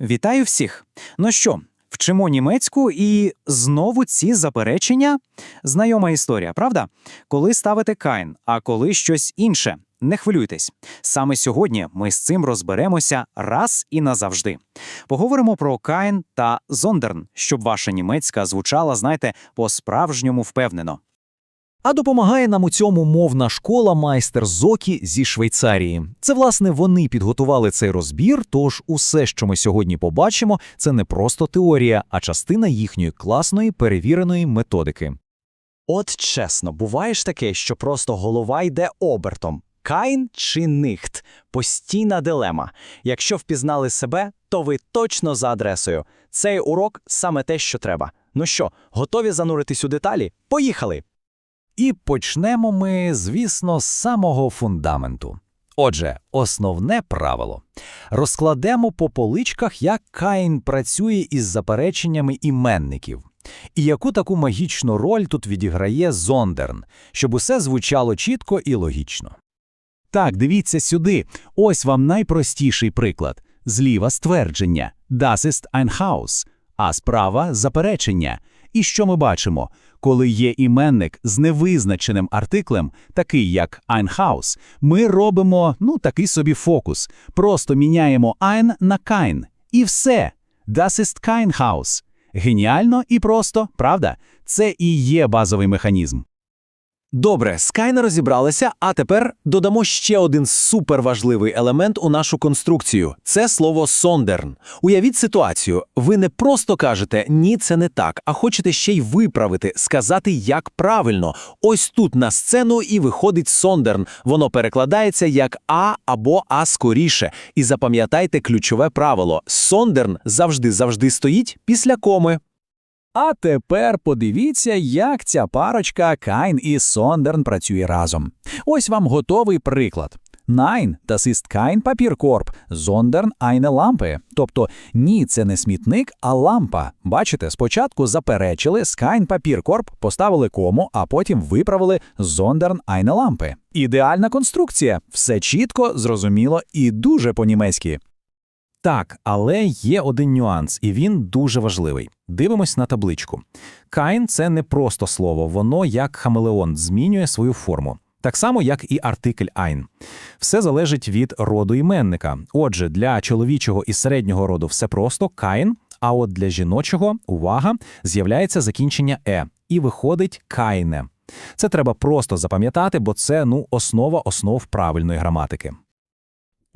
Вітаю всіх! Ну що, вчимо німецьку і знову ці заперечення? Знайома історія, правда? Коли ставите кайн, а коли щось інше. Не хвилюйтесь. Саме сьогодні ми з цим розберемося раз і назавжди. Поговоримо про кайн та зондерн, щоб ваша німецька звучала, знаєте, по-справжньому впевнено. А допомагає нам у цьому мовна школа майстер Зокі зі Швейцарії. Це, власне, вони підготували цей розбір, тож усе, що ми сьогодні побачимо, це не просто теорія, а частина їхньої класної перевіреної методики. От чесно, буває ж таке, що просто голова йде обертом. Кайн чи нихт постійна дилема. Якщо впізнали себе, то ви точно за адресою. Цей урок саме те, що треба. Ну що, готові зануритись у деталі? Поїхали! І почнемо ми, звісно, з самого фундаменту. Отже, основне правило. Розкладемо по поличках, як Каїн працює із запереченнями іменників. І яку таку магічну роль тут відіграє Зондерн, щоб усе звучало чітко і логічно. Так, дивіться сюди. Ось вам найпростіший приклад. Зліва ствердження «Das ist ein Haus», а справа заперечення. І що ми бачимо? Коли є іменник з невизначеним артиклем, такий як ein ми робимо, ну, такий собі фокус. Просто міняємо ein на kein. І все. Das ist kein. Геніально і просто, правда? Це і є базовий механізм. Добре, з Кайна розібралися, а тепер додамо ще один суперважливий елемент у нашу конструкцію це слово сондерн. Уявіть ситуацію. Ви не просто кажете ні, це не так, а хочете ще й виправити, сказати, як правильно. Ось тут на сцену і виходить сондерн. Воно перекладається як а або а скоріше. І запам'ятайте ключове правило: сондерн завжди завжди стоїть після коми. А тепер подивіться, як ця парочка Кайн і Сондерн працює разом. Ось вам готовий приклад. Nein, das ist kein Papierkorb, sondern eine Lampe. Тобто ні, це не смітник, а лампа. Бачите, спочатку заперечили kein Papierkorb, поставили кому, а потім виправили sondern eine Lampe. Ідеальна конструкція, все чітко, зрозуміло і дуже по-німецьки. Так, але є один нюанс, і він дуже важливий. Дивимось на табличку. Кайн це не просто слово, воно як хамелеон змінює свою форму. Так само, як і артикль ein. Все залежить від роду іменника. Отже, для чоловічого і середнього роду все просто кайн, а от для жіночого увага з'являється закінчення е, і виходить кайне. Це треба просто запам'ятати, бо це ну основа основ правильної граматики.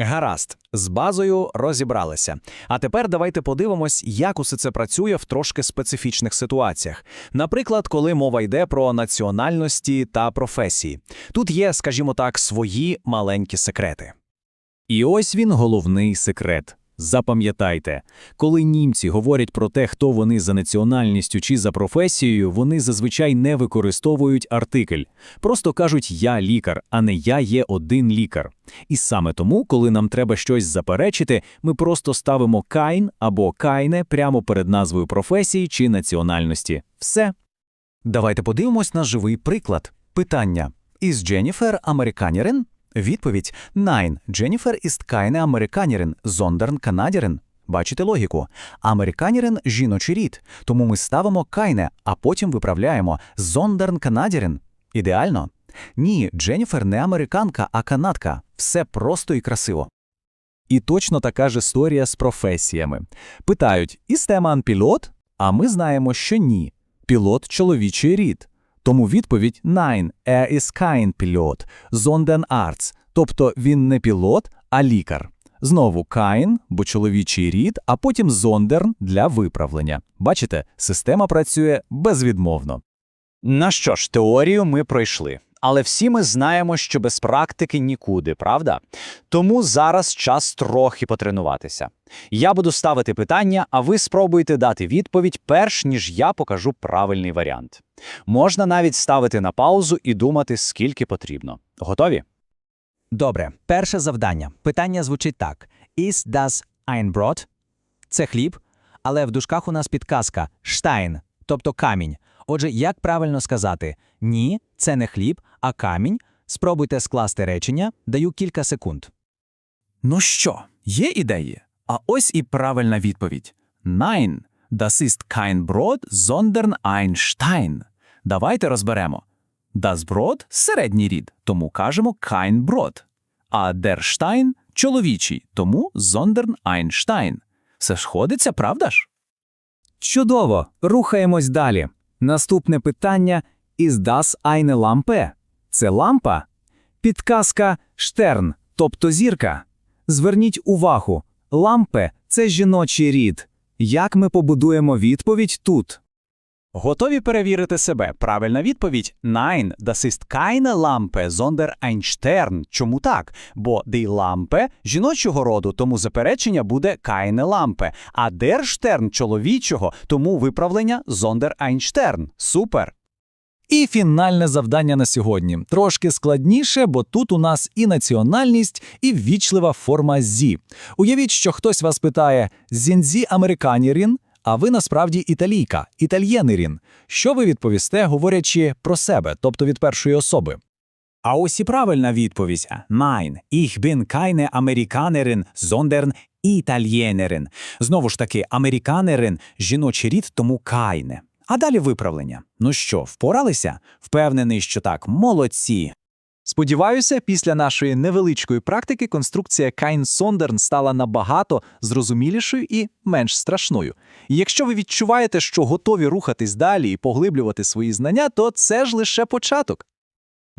Гаразд, з базою розібралися. А тепер давайте подивимось, як усе це працює в трошки специфічних ситуаціях. Наприклад, коли мова йде про національності та професії. Тут є, скажімо так, свої маленькі секрети. І ось він головний секрет. Запам'ятайте, коли німці говорять про те, хто вони за національністю чи за професією, вони зазвичай не використовують артикль. Просто кажуть я лікар, а не я є один лікар. І саме тому, коли нам треба щось заперечити, ми просто ставимо кайн або кайне прямо перед назвою професії чи національності. Все. Давайте подивимось на живий приклад. Питання: Із Дженніфер американірин? Відповідь: Nein, Дженніфер ist keine Amerikanerin, sondern Kanadierin. Бачите логіку? Американірин – жіночий рід, тому ми ставимо кайне, а потім виправляємо «Зондерн Канадірин». Ідеально? Ні, Дженніфер не американка, а канадка. Все просто і красиво. І точно така ж історія з професіями. Питають, істеман пілот? А ми знаємо, що ні. Пілот – чоловічий рід. Тому відповідь Nein, er ist kein Pilot, sondern Arzt. Тобто він не пілот, а лікар. Знову «kein», бо чоловічий рід, а потім зондерн для виправлення. Бачите, система працює безвідмовно. На що ж, теорію ми пройшли. Але всі ми знаємо, що без практики нікуди, правда? Тому зараз час трохи потренуватися. Я буду ставити питання, а ви спробуйте дати відповідь, перш ніж я покажу правильний варіант. Можна навіть ставити на паузу і думати, скільки потрібно. Готові? Добре, перше завдання. Питання звучить так: Is das ein Brot? Це хліб, але в дужках у нас підказка Stein, тобто камінь. Отже, як правильно сказати ні, це не хліб, а камінь. Спробуйте скласти речення, даю кілька секунд. Ну що, є ідеї? А ось і правильна відповідь. Nein, das ist kein Brot, sondern ein Stein. Давайте розберемо. Das Brot – середній рід, тому кажемо kein Brot. А der Stein – чоловічий, тому sondern ein Stein. Все сходиться, правда ж? Чудово! Рухаємось далі. Наступне питання «Is das eine Lampe?» Це лампа? Підказка «Штерн», тобто зірка. Зверніть увагу, лампе – це жіночий рід. Як ми побудуємо відповідь тут? Готові перевірити себе? Правильна відповідь Nein, das ist keine Lampe, sondern ein Stern. Чому так? Бо die Lampe жіночого роду, тому заперечення буде keine Lampe, а der Stern чоловічого, тому виправлення sondern ein Stern. Супер! І фінальне завдання на сьогодні. Трошки складніше, бо тут у нас і національність, і ввічлива форма «зі». Уявіть, що хтось вас питає «зінзі американірін», а ви насправді італійка, італьєнерін. Що ви відповісте, говорячи про себе, тобто від першої особи? А ось і правильна відповідь. Nein, ich bin keine Amerikanerin, sondern Italienerin. Знову ж таки, американерин – жіночий рід, тому кайне. А далі виправлення. Ну що, впоралися? Впевнений, що так, молодці. Сподіваюся, після нашої невеличкої практики конструкція Кайн Сондерн стала набагато зрозумілішою і менш страшною. І якщо ви відчуваєте, що готові рухатись далі і поглиблювати свої знання, то це ж лише початок.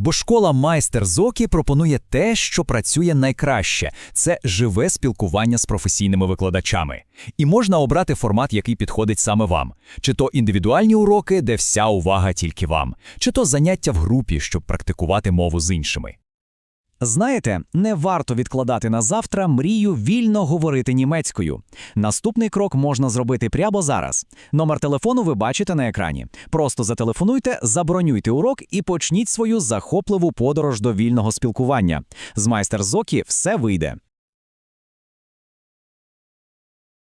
Бо школа майстер Зокі пропонує те, що працює найкраще це живе спілкування з професійними викладачами. І можна обрати формат, який підходить саме вам: чи то індивідуальні уроки, де вся увага тільки вам, чи то заняття в групі, щоб практикувати мову з іншими. Знаєте, не варто відкладати на завтра мрію вільно говорити німецькою. Наступний крок можна зробити прямо зараз. Номер телефону ви бачите на екрані. Просто зателефонуйте, забронюйте урок і почніть свою захопливу подорож до вільного спілкування. З майстер Зокі все вийде.